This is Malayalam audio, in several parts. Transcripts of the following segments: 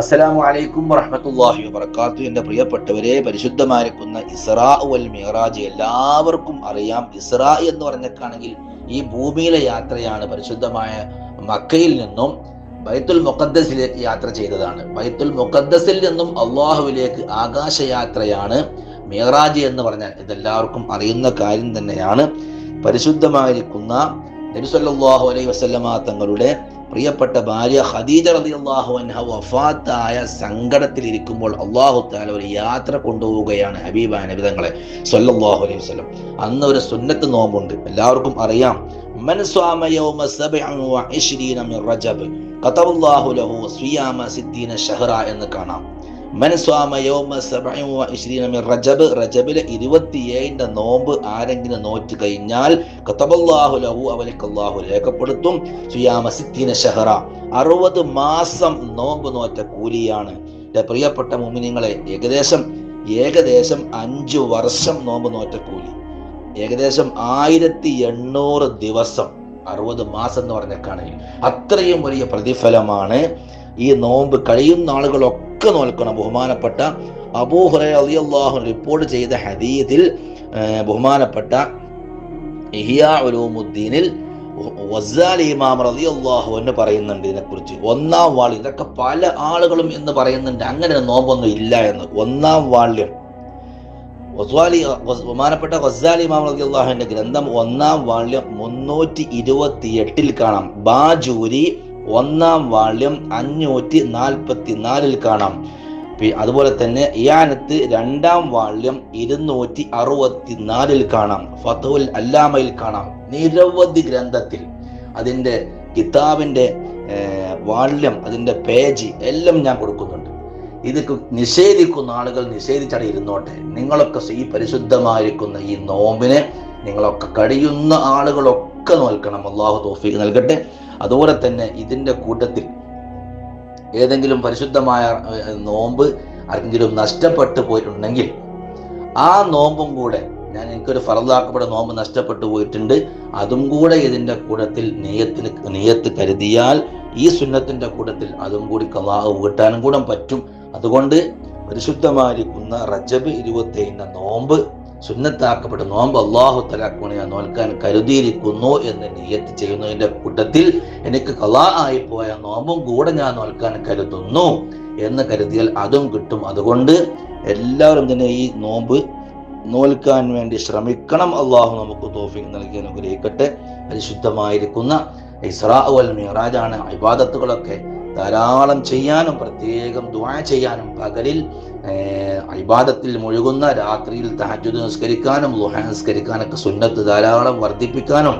അസ്സലാമു അലൈക്കും വറഹ്മത്തുള്ളാഹി വബർക്കാത്തു എന്റെ പ്രിയപ്പെട്ടവരെ പരിശുദ്ധമായിരിക്കുന്ന ഇസ്രാ വൽ മിറാജ് എല്ലാവർക്കും അറിയാം. ഇസ്രാ എന്ന് പറഞ്ഞേക്കാണെങ്കിൽ ഈ ഭൂമിയിലെ യാത്രയാണ് പരിശുദ്ധമായ മക്കയിൽ നിന്നും ബൈത്തുൽ മുഖദ്ദസിലേക്ക് യാത്ര ചെയ്തതാണ്. ബൈത്തുൽ മുഖദ്ദസിൽ നിന്നും അള്ളാഹുവിലേക്ക് ആകാശയാത്രയാണ് മിറാജ് എന്ന് പറഞ്ഞാൽ ഇതെല്ലാവർക്കും അറിയുന്ന കാര്യം തന്നെയാണ്. പരിശുദ്ധമായിരിക്കുന്ന നബി സല്ലല്ലാഹു അലൈഹി വസല്ലമ തങ്ങളുടെ പ്രിയപ്പെട്ട ഭാര്യ ഖദീജ റളിയല്ലാഹു അൻഹ വഫാത്തായ സങ്കടത്തിൽ ഇരിക്കുമ്പോൾ അള്ളാഹു താല ഒരു യാത്ര കൊണ്ടുപോവുകയാണ് ഹബീബ നബി സൊല്ലാഹു അലൈഹി വസ്ലം അന്ന് ഒരു സുന്നത്ത് നോമ്പുണ്ട്. എല്ലാവർക്കും അറിയാം. എന്ന് കാണാം. റജബ് റജബിലെ ഇരുപത്തിയേഴിന്റെ നോമ്പ് ആരെങ്കിലും നോറ്റ് കഴിഞ്ഞാൽ കത്തബല്ലാഹു ലഹു അവനക്ക് അള്ളാഹു രേഖപ്പെടുത്തും. സുയാമ അറുപത് മാസം നോമ്പ് നോറ്റ കൂലിയാണ്. പ്രിയപ്പെട്ട മുമിനിങ്ങളെ ഏകദേശം ഏകദേശം അഞ്ചു വർഷം നോമ്പ് നോറ്റ കൂലി. ഏകദേശം ആയിരത്തി എണ്ണൂറ് ദിവസം അറുപത് മാസം എന്ന് പറഞ്ഞേക്കാണെങ്കിൽ അത്രയും വലിയ പ്രതിഫലമാണ് ഈ നോമ്പ് കഴിയുന്ന ആളുകളൊക്കെ നോൽക്കണം. ബഹുമാനപ്പെട്ട അബൂഹുറ അലി അള്ളാഹു റിപ്പോർട്ട് ചെയ്ത ഹദീദിൽ ബഹുമാനപ്പെട്ട ഇഹിയാ ഉലൂമുദ്ദീനിൽ ഇമാം ഇമാം റളിയല്ലാഹു എന്ന് പറയുന്നുണ്ട് ഇതിനെക്കുറിച്ച്. ഒന്നാം വാള്യം ഇതൊക്കെ പല ആളുകളും എന്ന് പറയുന്നുണ്ട്. അങ്ങനെ നോമ്പൊന്നും ഇല്ല എന്ന്. ഒന്നാം വാള്യം വസ്വാലി ബഹുമാനപ്പെട്ട വസാലി ഇമാം അള്ളാഹുവിന്റെ ഗ്രന്ഥം ഒന്നാം വാള്യം മുന്നൂറ്റി ഇരുപത്തി എട്ടിൽ കാണാം. ബാജൂരി ഒന്നാം വാള്യം അഞ്ഞൂറ്റി നാൽപ്പത്തി നാലിൽ കാണാം അതുപോലെ തന്നെ ഇയാനത്ത് രണ്ടാം വാള്യം ഇരുന്നൂറ്റി അറുപത്തി നാലിൽ കാണാം. ഫതുൽ അല്ലാമയിൽ കാണാം. നിരവധി ഗ്രന്ഥത്തിൽ അതിന്റെ കിതാബിന്റെ വാള്യം അതിന്റെ പേജ് എല്ലാം ഞാൻ കൊടുക്കുന്നുണ്ട്. ഇത് നിഷേധിക്കുന്ന ആളുകൾ നിഷേധിച്ചടെ ഇരുന്നോട്ടെ. നിങ്ങളൊക്കെ ഈ പരിശുദ്ധമായിരിക്കുന്ന ഈ നോമ്പിനെ നിങ്ങളൊക്കെ കഴിയുന്ന ആളുകളൊക്കെ നോൽക്കണം. അള്ളാഹു തോഫിക്ക് നൽകട്ടെ. അതുപോലെ തന്നെ ഇതിന്റെ കൂട്ടത്തിൽ ഏതെങ്കിലും പരിശുദ്ധമായ നോമ്പ് ആർക്കെങ്കിലും നഷ്ടപ്പെട്ടു പോയിട്ടുണ്ടെങ്കിൽ ആ നോമ്പും കൂടെ ഞാൻ എനിക്കൊരു ഫറദാക്കപ്പെട്ട നോമ്പ് നഷ്ടപ്പെട്ടു പോയിട്ടുണ്ട്. അതും കൂടെ ഇതിന്റെ കൂടത്തിൽ നെയ്യത്തിന് നെയ്യത്ത് കരുതിയാൽ ഈ സുന്നത്തിന്റെ കൂടത്തിൽ അതും കൂടി കലാഹ് വീട്ടാനും കൂടെ പറ്റും. അതുകൊണ്ട് പരിശുദ്ധമായിരിക്കുന്ന റജബ് ഇരുപത്തേഴിന്റെ നോമ്പ് സുന്നത്താക്കപ്പെട്ട നോമ്പ് അള്ളാഹു തലാക്കുണി ഞാൻ നോൽക്കാൻ കരുതിയിരിക്കുന്നു എന്ന് നിയത്ത് ചെയ്യുന്നതിന്റെ കൂട്ടത്തിൽ എനിക്ക് കലാ ആയി നോമ്പും കൂടെ ഞാൻ നോൽക്കാൻ കരുതുന്നു എന്ന് കരുതിയാൽ അതും കിട്ടും. അതുകൊണ്ട് എല്ലാവരും തന്നെ ഈ നോമ്പ് നോൽക്കാൻ വേണ്ടി ശ്രമിക്കണം. അള്ളാഹു നമുക്ക് തോഫിക്ക് നൽകി അനുഗ്രഹിക്കട്ടെ. പരിശുദ്ധമായിരിക്കുന്ന ഇസ്രാ വൽ മിറാജാണ് ഇബാദത്തുകളൊക്കെ ധാരാളം ചെയ്യാനും പ്രത്യേകം ദ്വാ ചെയ്യാനും പകലിൽ ഇബാദത്തിൽ മുഴുകുന്ന രാത്രിയിൽ താജുദ് നിസ്കരിക്കാനും ലുഹ നിസ്കരിക്കാനൊക്കെ സുന്നത്ത് ധാരാളം വർദ്ധിപ്പിക്കാനും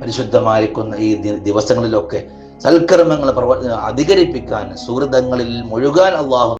പരിശുദ്ധമായിരിക്കുന്ന ഈ ദിവസങ്ങളിലൊക്കെ സൽക്കർമ്മങ്ങൾ പ്രവ അധികരിപ്പിക്കാൻ സുഹൃതങ്ങളിൽ മുഴുകാൻ അള്ളാഹു